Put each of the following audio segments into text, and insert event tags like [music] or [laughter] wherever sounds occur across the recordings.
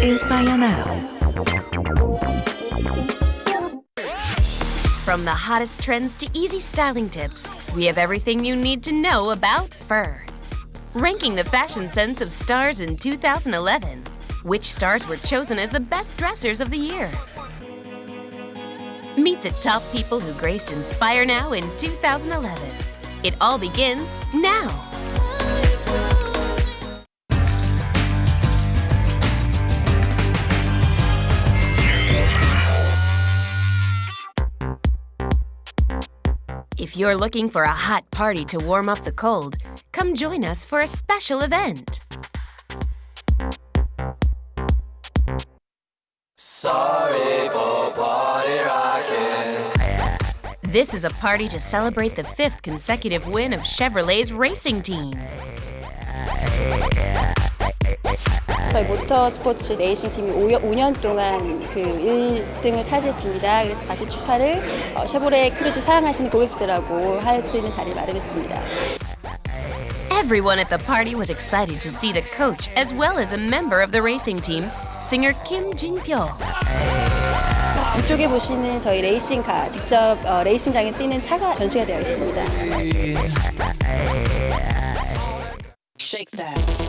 is Bayanao. From the hottest trends to easy styling tips, we have everything you need to know about fur. Ranking the fashion sense of stars in 2011. Which stars were chosen as the best dressers of the year? Meet the top people who graced Inspire Now in 2011. It all begins now. You're looking for a hot party to warm up the cold, come join us for a special event. Sorry for party rocking. This is a party to celebrate the fifth consecutive win of Chevrolet's racing team. 저희 모터 스포츠 레이싱 팀이 5년 동안 그 1등을 차지했습니다. 그래서 같이 축하를 어, 쉐보레 크루즈 사랑하시는 고객들하고 할 수 있는 자리를 마련했습니다. Everyone at the party was excited to see the coach as well as a member of the racing team, singer Kim Jin-pyo. 이쪽에 보시는 저희 레이싱카, 직접 어, 레이싱장에서 뛰는 차가 전시가 되어 있습니다. Shake that.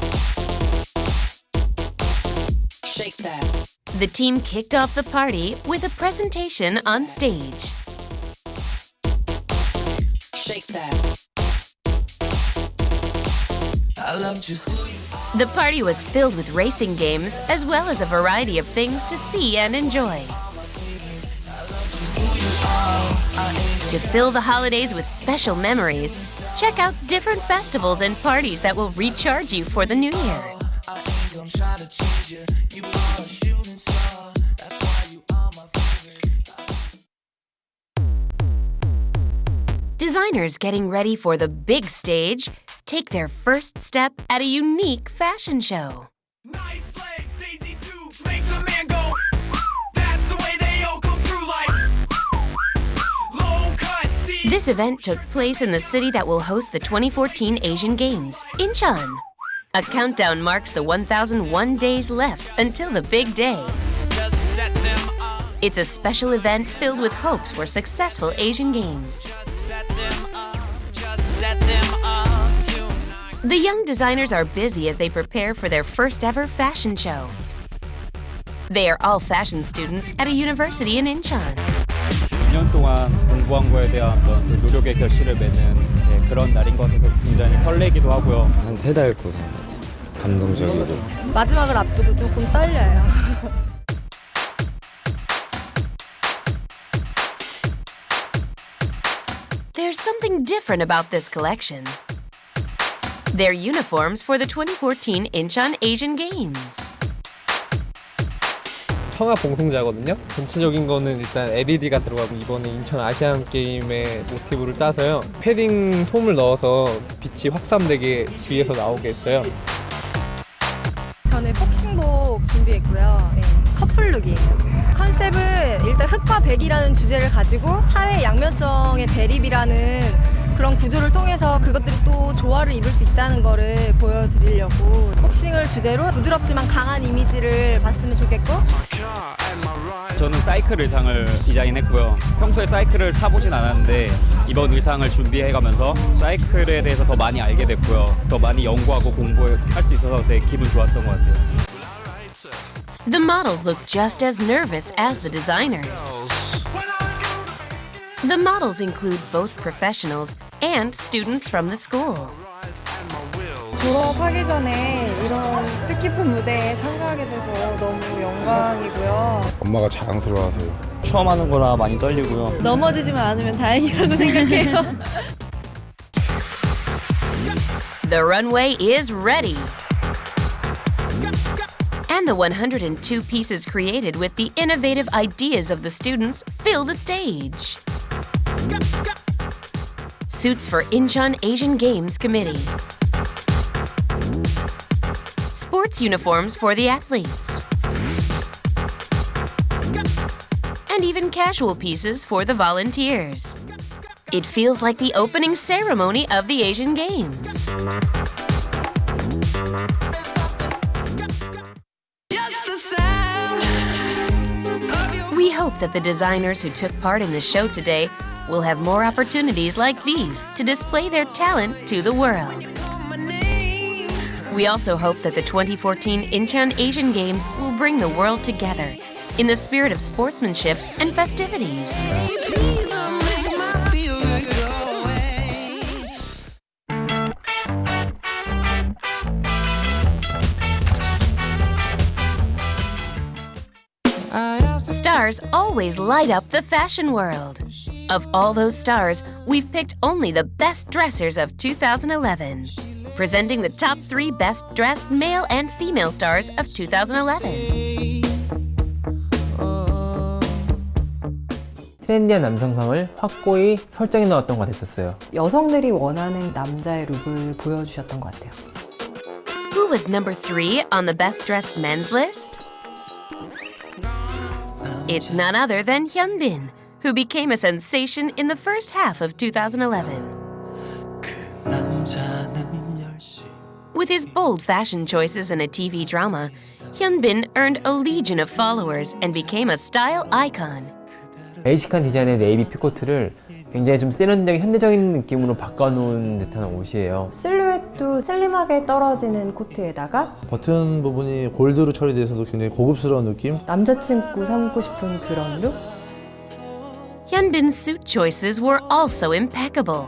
Shake that. The team kicked off the party with a presentation on stage. Shake that. The party was filled with racing games as well as a variety of things to see and enjoy. To fill the holidays with special memories, check out different festivals and parties that will recharge you for the new year. Designers getting ready for the big stage take their first step at a unique fashion show. Nice legs, Daisy Dukes makes a man go. That's the way they all come through like low cut. See, This event took place in the city that will host the 2014 Asian Games, Incheon. A countdown marks the 1,001 days left until the big day. just set them up, It's a special event filled with hopes for successful Asian Games. set them up, just set them up tonight. The young designers are busy as they prepare for their first ever fashion show. They are all fashion students at a university in Incheon. 2년 동안 공부한 거에 대한 어떤 그 노력의 결실을 맺는 네, 그런 날인 것 같아서 굉장히 설레기도 하고요. 한 세 달 고생 것 같아요. 감동적이고 마지막을 앞두고 조금 떨려요. There's something different about this collection. They're uniforms for the 2014 Incheon Asian Games. 성악 봉송자거든요. 전체적인 거는 일단 LED가 들어가고 이번에 인천 아시안 게임의 모티브를 따서요. 패딩 솜을 넣어서 빛이 확산되게 뒤에서 나오게 했어요. 저는 복싱복 준비했고요. 네, 커플룩이에요. 컨셉은 일단 흑과 백이라는 주제를 가지고 사회 양면성의 대립이라는 그런 구조를 통해서 그것들이 또 조화를 이룰 수 있다는 거를 보여드리려고 복싱을 주제로 부드럽지만 강한 이미지를 봤으면 좋겠고 저는 사이클 의상을 디자인했고요. 평소에 사이클을 타보진 않았는데 이번 의상을 준비해가면서 사이클에 대해서 더 많이 알게 됐고요. 더 많이 연구하고 공부할 수 있어서 되게 기분 좋았던 것 같아요. The models look just as nervous as the designers. The models include both professionals and students from the school. 졸업하기 전에 이런 뜻깊은 무대에 참가하게 돼서 너무 영광이고요. 엄마가 자랑스러워하세요. 처음 하는 거라 많이 떨리고요. 넘어지지만 않으면 다행이라고 생각해요. The runway is ready. And the 102 pieces created with the innovative ideas of the students fill the stage. Suits for Incheon Asian Games Committee. sports uniforms for the athletes, and even casual pieces for the volunteers. It feels like the opening ceremony of the Asian Games. We hope that the designers who took part in the show today will have more opportunities like these to display their talent to the world. We also hope that the 2014 Incheon Asian Games will bring the world together in the spirit of sportsmanship and festivities. Stars always light up the fashion world. Of all those stars, we've picked only the best dressers of 2011 Presenting the top three best dressed male and female stars of 2011. 트렌디한 남성상을 확고히 설정해 넣었던 것 같았었어요. 여성들이 원하는 남자의 룩을 보여주셨던 것 같아요. Who was number three on the best dressed men's list? It's none other than Hyunbin, who became a sensation in the first half of 2011. With his bold fashion choices in a TV drama, Hyunbin earned a legion of followers and became a style icon. 베이직한 디자인의 네이비 피코트를 굉장히 좀 세련되게 현대적인 느낌으로 바꿔놓은 듯한 옷이에요. 실루엣도 슬림하게 떨어지는 코트에다가 버튼 부분이 골드로 처리돼서도 굉장히 고급스러운 느낌? 남자친구 삼고 싶은 그런 룩? Hyunbin's suit choices were also impeccable.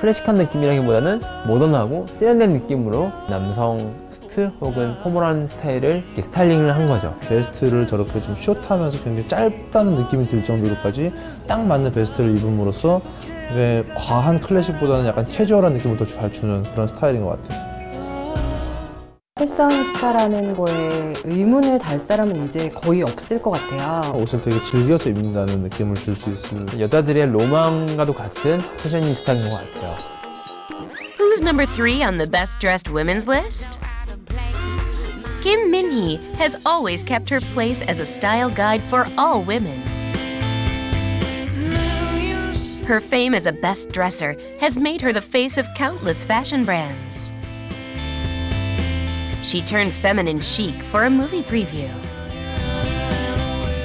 클래식한 느낌이라기보다는 모던하고 세련된 느낌으로 남성 수트 혹은 포멀한 스타일을 스타일링을 한 거죠. 베스트를 저렇게 좀 숏하면서 굉장히 짧다는 느낌이 들 정도로까지 딱 맞는 베스트를 입음으로써 과한 클래식보다는 약간 캐주얼한 느낌을 더 잘 주는 그런 스타일인 것 같아요. 패셔니스타라는 거에 의문을 달 사람은 이제 거의 없을 것 같아요. 옷을 되게 즐겨서 입는다는 느낌을 줄 수 있을 여자들의 로망과도 같은 패셔니스타인 것 같아요. Who's number three on the best dressed women's list? Kim Min Hee has always kept her place as a style guide for all women. Her fame as a best dresser has made her the face of countless fashion brands. She turned feminine chic for a movie preview.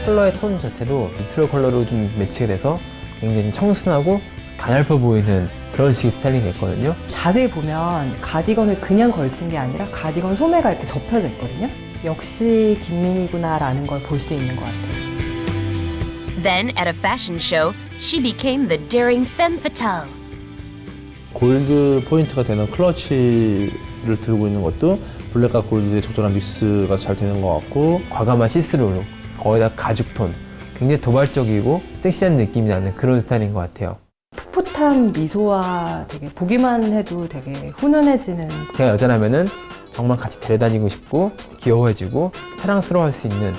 컬러의 톤 자체도 니트럴 컬러로 좀 매치가 돼서 굉장히 좀 청순하고 가냘퍼 보이는 그런 식의 스타일링이 됐거든요. 자세히 보면 가디건을 그냥 걸친 게 아니라 가디건 소매가 이렇게 접혀져 있거든요. 역시 김민희구나라는 걸 볼 수 있는 것 같아요. Then, at a fashion show, she became the daring femme fatale. 골드 포인트가 되는 클러치를 들고 있는 것도 블랙과 골드의 적절한 믹스가 잘 되는 것 같고 과감한 시스루로 거기다 가죽 톤 굉장히 도발적이고 섹시한 느낌이 나는 그런 스타일인 것 같아요. 풋풋한 미소와 되게 보기만 해도 되게 훈훈해지는 제가 여자라면은 정말 같이 데려다니고 싶고 귀여워해주고 사랑스러워할 수 있는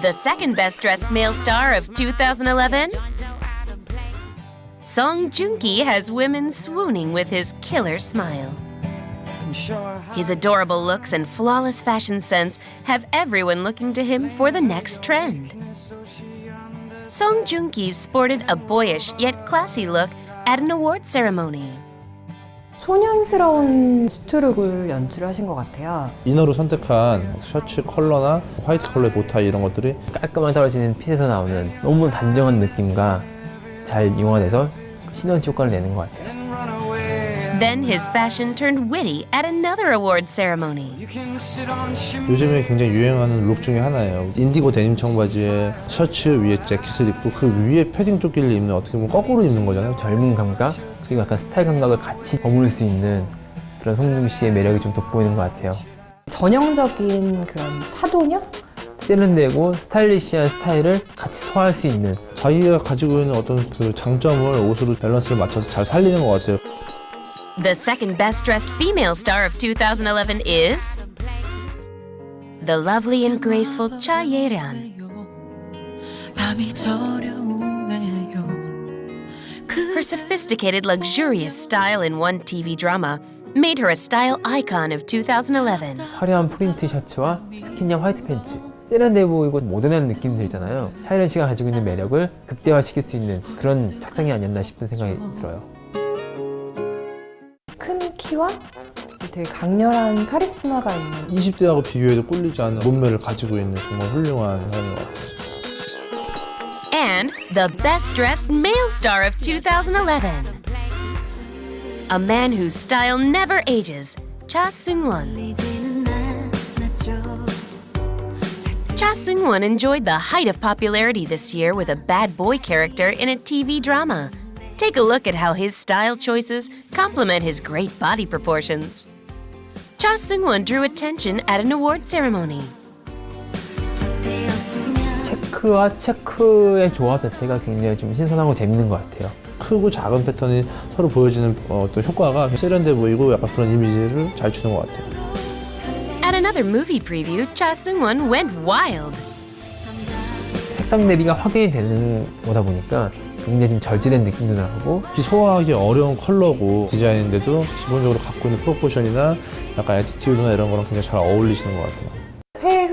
The second best dressed male star of 2011? Song Joong-ki has women swooning with his killer smile. His adorable looks and flawless fashion sense have everyone looking to him for the next trend. Song Joong-ki sported a boyish yet classy look at an award ceremony. 소년스러운 수트룩을 연출하신 것 같아요. 이너로 선택한 셔츠 컬러나 화이트 컬러의 보타이 이런 것들이 깔끔하게 떨어지는 핏에서 나오는 너무 단정한 느낌과 잘 융화돼서 시너지 효과를 내는 것 같아요. Then his fashion turned witty at another award ceremony. 요즘에 굉장히 유행하는 룩 중에 하나예요. 인디고 데님 청바지에 셔츠 위에 재킷을 입고 그 위에 패딩 조끼를 입는 어떻게 보면 거꾸로 입는 거잖아요. 젊은 감각 그리고 약간 스타일 감각을 같이 버무릴 수 있는 그런 송중 씨의 매력이 좀 돋보이는 것 같아요. 전형적인 그런 차도녀? 세련되고 스타일리시한 스타일을 같이 소화할 수 있는 자기가 가지고 있는 어떤 그 장점을 옷으로 밸런스를 맞춰서 잘 살리는 것 같아요. The second best dressed female star of 2011 is the lovely and graceful Cha Ye-ran. Her sophisticated, luxurious style in one TV drama made her a style icon of 2011. 화려한 프린트 셔츠와 스킨형 화이트 팬츠 세련돼 보이고 모던한 느낌 들잖아요. 차이런 씨가 가지고 있는 매력을 극대화시킬 수 있는 그런 착장이 아니었나 싶은 생각이 들어요. 큰 키와 되게 강렬한 카리스마가 있는 20대하고 비교해도 꿀리지 않는 몸매를 가지고 있는 정말 훌륭한 사람인 것 같아요. And the best dressed male star of 2011. A man whose style never ages, Cha Seung-won. Cha Seung-won enjoyed the height of popularity this year with a bad boy character in a TV drama. Take a look at how his style choices complement his great body proportions. Cha Seung-won drew attention at an award ceremony. 체크와 체크의 조합 자체가 굉장히 좀 신선하고 재밌는 것 같아요. 크고 작은 패턴이 서로 보여지는 어, 또 효과가 세련돼 보이고 약간 그런 이미지를 잘 주는 것 같아요. At another movie preview, Cha Seung-won went wild. 색상 대비가 확인이 되는 거다 보니까 굉장히 좀 절제된 느낌도 나고 특히 소화하기 어려운 컬러고 디자인인데도 기본적으로 갖고 있는 프로포션이나 약간 애티튜드나 이런 거랑 굉장히 잘 어울리시는 것 같아요.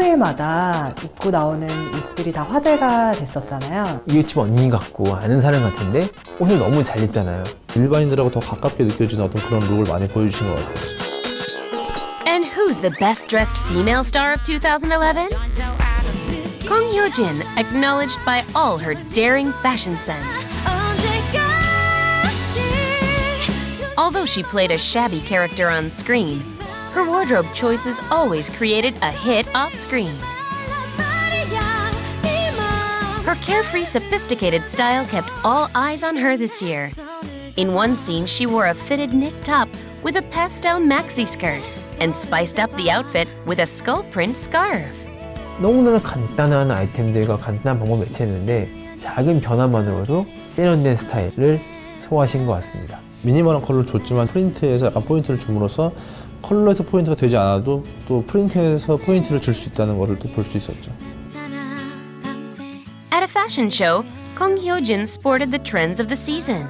회회마다 입고 나오는 옷들이 다 화제가 됐었잖아요. 이웃집 언니 같고 아는 사람 같은데 옷을 너무 잘 입잖아요. 일반인들하고 더 가깝게 느껴지는 어떤 그런 룩을 많이 보여주신 것 같아요. And who's the best dressed female star of 2011? Kong Hyo Jin, acknowledged by all her daring fashion sense. Although she played a shabby character on screen, her wardrobe choices always created a hit off screen. Her carefree, sophisticated style kept all eyes on her this year. In one scene, she wore a fitted knit top with a pastel maxi skirt and spiced up the outfit with a skull print scarf. 너무나 간단한 아이템들과 간단한 방법 매체했는데 작은 변화만으로도 세련된 스타일을 소화하신 것 같습니다. 미니멀한 컬러를 줬지만 프린트에서 약간 포인트를 줌으로써 컬러에서 포인트가 되지 않아도 또 프린트에서 포인트를 줄 수 있다는 것을 또 볼 수 있었죠. At a fashion show, Kong Hyo Jin sported the trends of the season.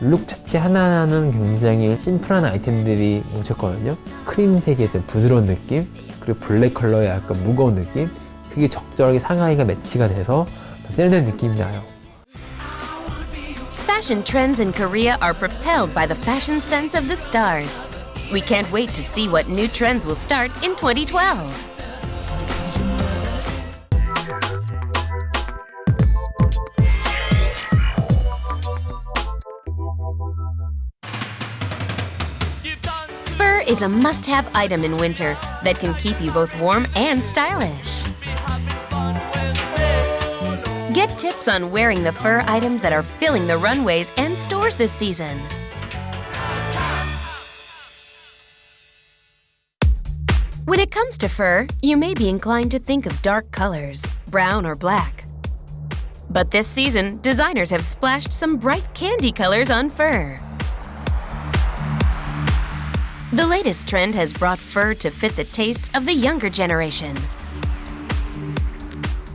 룩 자체 하나하나는 굉장히 심플한 아이템들이 뭉쳤거든요. 크림색의 어떤 부드러운 느낌, 그리고 블랙 컬러의 약간 무거운 느낌, 그게 적절하게 상하이가 매치가 돼서 더 세련된 느낌이 나요. Fashion trends in Korea are propelled by the fashion sense of the stars. We can't wait to see what new trends will start in 2012. Is a must have item in winter that can keep you both warm and stylish. Get tips on wearing the fur items that are filling the runways and stores this season. When it comes to fur, you may be inclined to think of dark colors, brown or black. But this season, designers have splashed some bright candy colors on fur. The latest trend has brought fur to fit the tastes of the younger generation.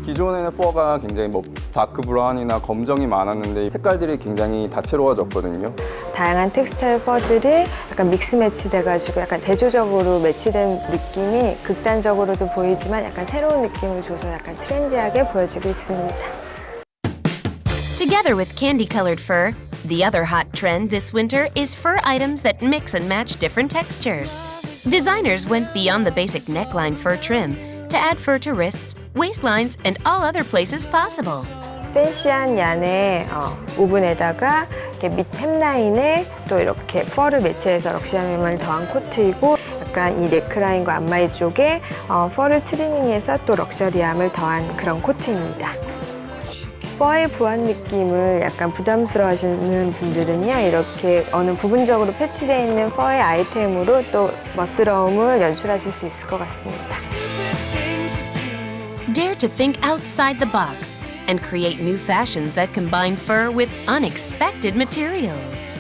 기존에는 퍼가 굉장히 뭐 다크 브라운이나 검정이 많았는데 색깔들이 굉장히 다채로워졌거든요. 다양한 텍스처의 퍼들이 약간 믹스 매치 돼가지고 약간 대조적으로 매치된 느낌이 극단적으로도 보이지만 약간 새로운 느낌을 줘서 약간 트렌디하게 보여지고 있습니다. Together with candy colored fur, the other hot trend this winter is fur items that mix and match different textures. Designers went beyond the basic neckline fur trim to add fur to wrists, waistlines, and all other places possible. 팬시한 얀의 어, 오븐에다가 이렇게 밑 햄라인에 또 이렇게 펄을 매치해서 럭셔리함을 더한 코트이고 약간 이 네크라인과 앞마이 쪽에 어, 펄을 트리밍해서 또 럭셔리함을 더한 그런 코트입니다. 펄의 부한 느낌을 약간 부담스러워 하시는 분들은요, 이렇게 어느 부분적으로 패치되어 있는 펄의 아이템으로 또 멋스러움을 연출하실 수 있을 것 같습니다. Dare to think outside the box and create new fashions that combine fur with unexpected materials.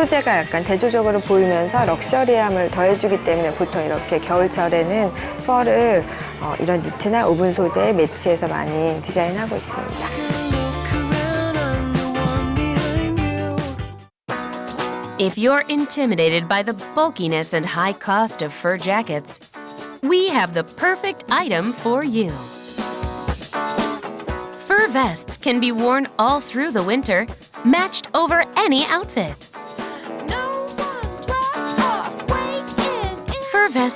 소재가 약간 대조적으로 보이면서 럭셔리함을 더해주기 때문에 보통 이렇게 겨울철에는 펄을 어, 이런 니트나 오븐 소재에 매치해서 많이 디자인하고 있습니다. Fur vests can be worn all through the winter matched over any outfit.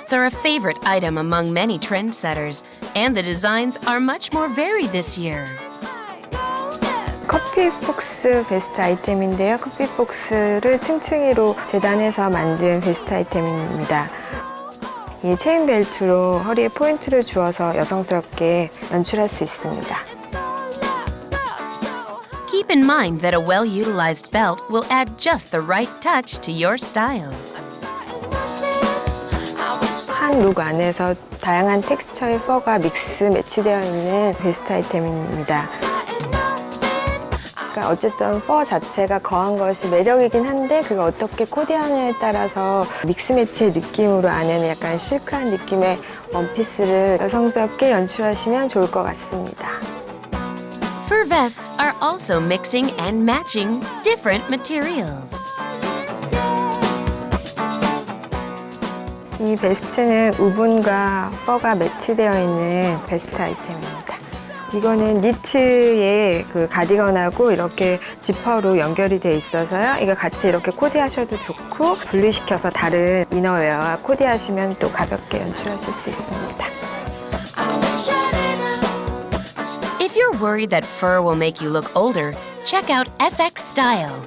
vests are a favorite item among many trendsetters, and the designs are much more varied this year. 커피 폭스 베스트 아이템인데요. 커피 폭스를 층층이로 재단해서 만든 베스트 아이템입니다. 이 체인 벨트로 허리에 포인트를 주어서 여성스럽게 연출할 수 있습니다. Keep in mind that a well utilized belt will add just the right touch to your style. 한 룩 안에서 다양한 텍스처의 퍼가 믹스 매치되어 있는 베스트 아이템입니다. 그러니까 어쨌든 퍼 자체가 거한 것이 매력이긴 한데 그가 어떻게 코디하느냐에 따라서 믹스 매치의 느낌으로 안에는 약간 실크한 느낌의 원피스를 여성스럽게 연출하시면 좋을 것 같습니다. Fur vests are also mixing and matching different materials. 이 베스트는 우분과 퍼가 매치되어 있는 베스트 아이템입니다. 이거는 니트의 그 가디건하고 이렇게 지퍼로 연결이 돼 있어서요. 이거 같이 이렇게 코디하셔도 좋고 분리시켜서 다른 이너웨어와 코디하시면 또 가볍게 연출하실 수 있습니다. If you're worried that fur will make you look older, check out FX Style.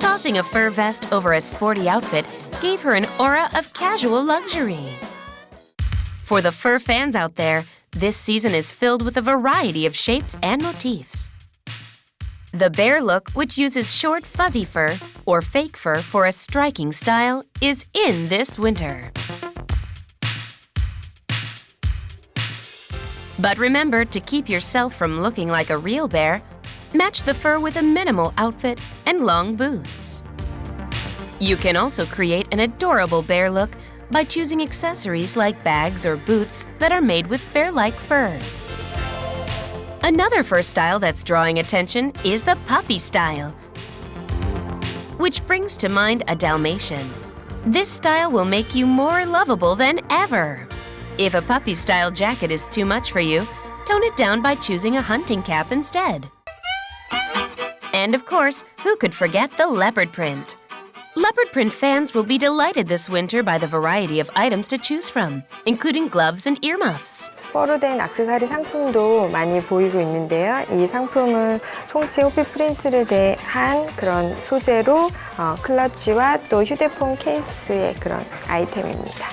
Tossing a fur vest over a sporty outfit gave her an aura of casual luxury. For the fur fans out there, this season is filled with a variety of shapes and motifs. The bear look, which uses short fuzzy fur or fake fur for a striking style, is in this winter. But remember to keep yourself from looking like a real bear, match the fur with a minimal outfit and long boots. You can also create an adorable bear look by choosing accessories like bags or boots that are made with bear like fur. Another fur style that's drawing attention is the puppy style, which brings to mind a Dalmatian. This style will make you more lovable than ever. If a puppy style jacket is too much for you, tone it down by choosing a hunting cap instead. And of course, who could forget the leopard print? Leopard print fans will be delighted this winter by the variety of items to choose from, including gloves and earmuffs. 퍼로 된 액세서리 상품도 많이 보이고 있는데요. 이 상품은 송치 호피 프린트를 대한 그런 소재로 어, 클러치와 또 휴대폰 케이스의 그런 아이템입니다.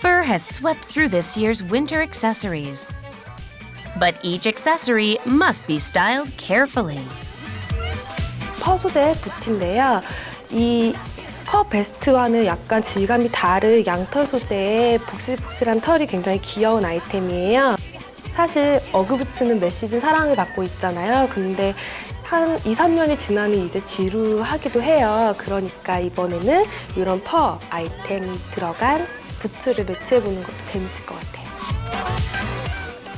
Fur has swept through this year's winter accessories. But each accessory must be styled carefully. 퍼 소재 부티인데요. 이 퍼 베스트와는 약간 질감이 다른 양털 소재의 복실복실한 털이 굉장히 귀여운 아이템이에요. 사실 어그부츠는 매 시즌 사랑을 받고 있잖아요. 근데 한 2, 3년이 지나니 이제 지루하기도 해요. 그러니까 이번에는 이런 퍼 아이템이 들어간 부츠를 매치해보는 것도 재밌을 것 같아요.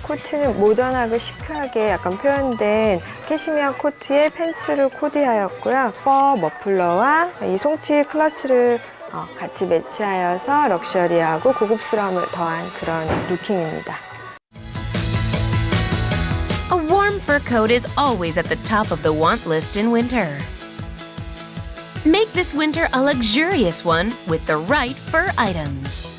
코트는 모던하고 시크하게 약간 표현된 캐시미어 코트에 팬츠를 코디하였고요. 퍼 머플러와 이 송치 클러치를 어, 같이 매치하여서 럭셔리하고 고급스러움을 더한 그런 루킹입니다. A warm fur coat is always at the top of the want list in winter. Make this winter a luxurious one with the right fur items.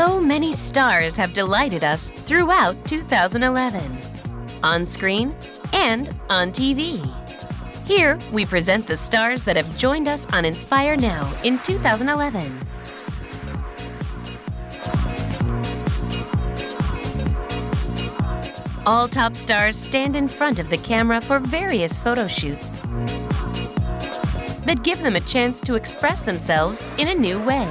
So many stars have delighted us throughout 2011, on screen and on TV. Here, we present the stars that have joined us on Inspire Now in 2011. All top stars stand in front of the camera for various photo shoots that give them a chance to express themselves in a new way.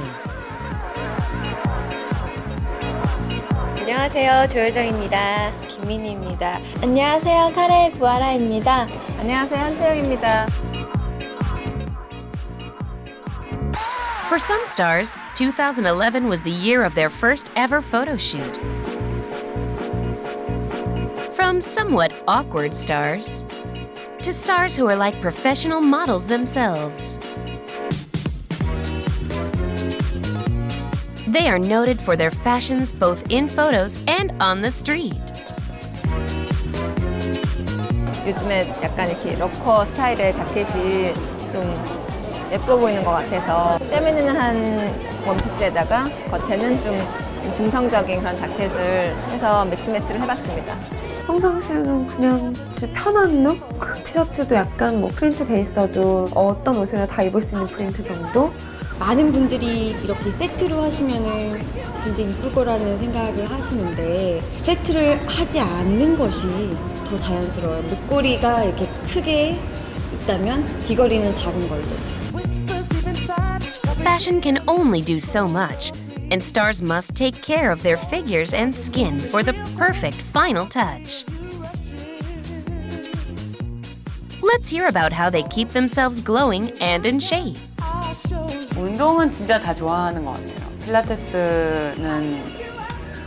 안녕하세요. 조효정입니다. 김민희입니다. 안녕하세요. 카레 구하라입니다. 안녕하세요. 한채영입니다. For some stars, 2011 was the year of their first ever photo shoot. From somewhat awkward stars to stars who are like professional models themselves. They are noted for their fashions both in photos and on the street. 요즘에 약간 이렇게 러커 스타일의 자켓이 좀 예뻐 보이는 것 같아서 페미닌한 원피스에다가 겉에는 좀 중성적인 그런 자켓을 해서 믹스 매치를 해봤습니다. 평상시에는 그냥 진짜 편한 룩? [laughs] 티셔츠도 약간 뭐 프린트 돼 있어도 어떤 옷이나 다 입을 수 있는 프린트 정도? 많은 분들이 이렇게 세트로 하시면은 굉장히 이쁠 거라는 생각을 하시는데 세트를 하지 않는 것이 더 자연스러워요. 목걸이가 이렇게 크게 있다면 귀걸이는 작은 걸로. Fashion can only do so much, and stars must take care of their figures and skin for the perfect final touch. Let's hear about how they keep themselves glowing and in shape. 운동은 진짜 다 좋아하는 것 같아요. 필라테스는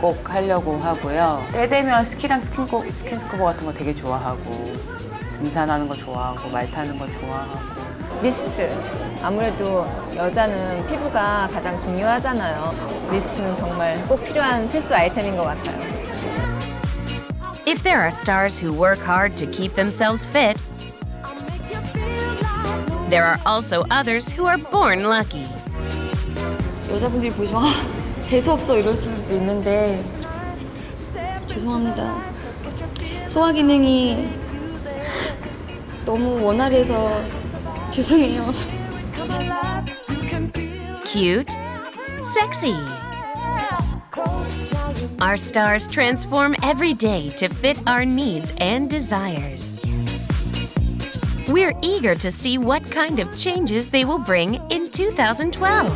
꼭 하려고 하고요. 때 되면 스키랑 스킨코, 스킨스쿠버 같은 거 되게 좋아하고 등산하는 거 좋아하고 말 타는 거 좋아하고 미스트. 아무래도 여자는 피부가 가장 중요하잖아요. 미스트는 정말 꼭 필요한 필수 아이템인 것 같아요. If there are stars who work hard to keep themselves fit, there are also others who are born lucky. 여자분들이 보시면 아, 재수없어 이럴 수도 있는데 죄송합니다. 소화 기능이 너무 원활해서 죄송해요. Cute, sexy. Our stars transform every day to fit our needs and desires. We're eager to see what kind of changes they will bring in 2012.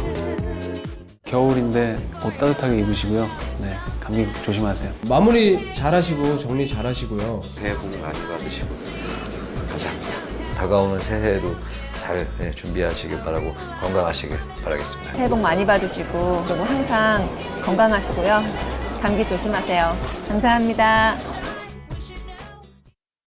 겨울인데 옷 따뜻하게 입으시고요. 네, 감기 조심하세요. 마무리 잘하시고 정리 잘하시고요. 새해 복 많이 받으시고 감사합니다. 다가오는 새해에도 잘 네, 준비하시길 바라고 건강하시길 바라겠습니다. 새해 복 많이 받으시고 그리고 항상 건강하시고요. 감기 조심하세요. 감사합니다.